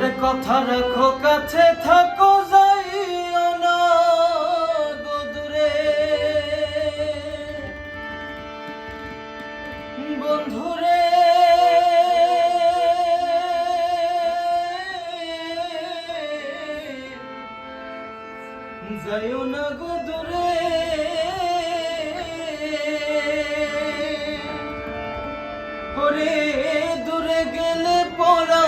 ওরে কথা রাখো, কাছে থাকো, যাইও না দূরে। বন্ধুরে, যাইও না গো দূরে। ওরে, দূরে গেলে আমার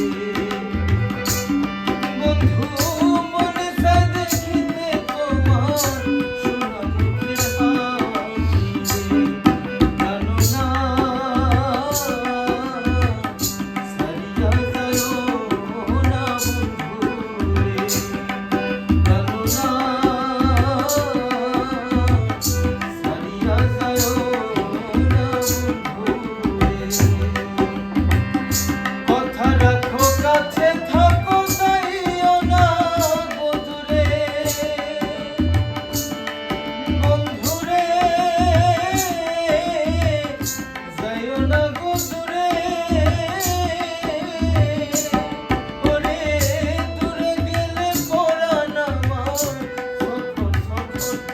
see. Sports.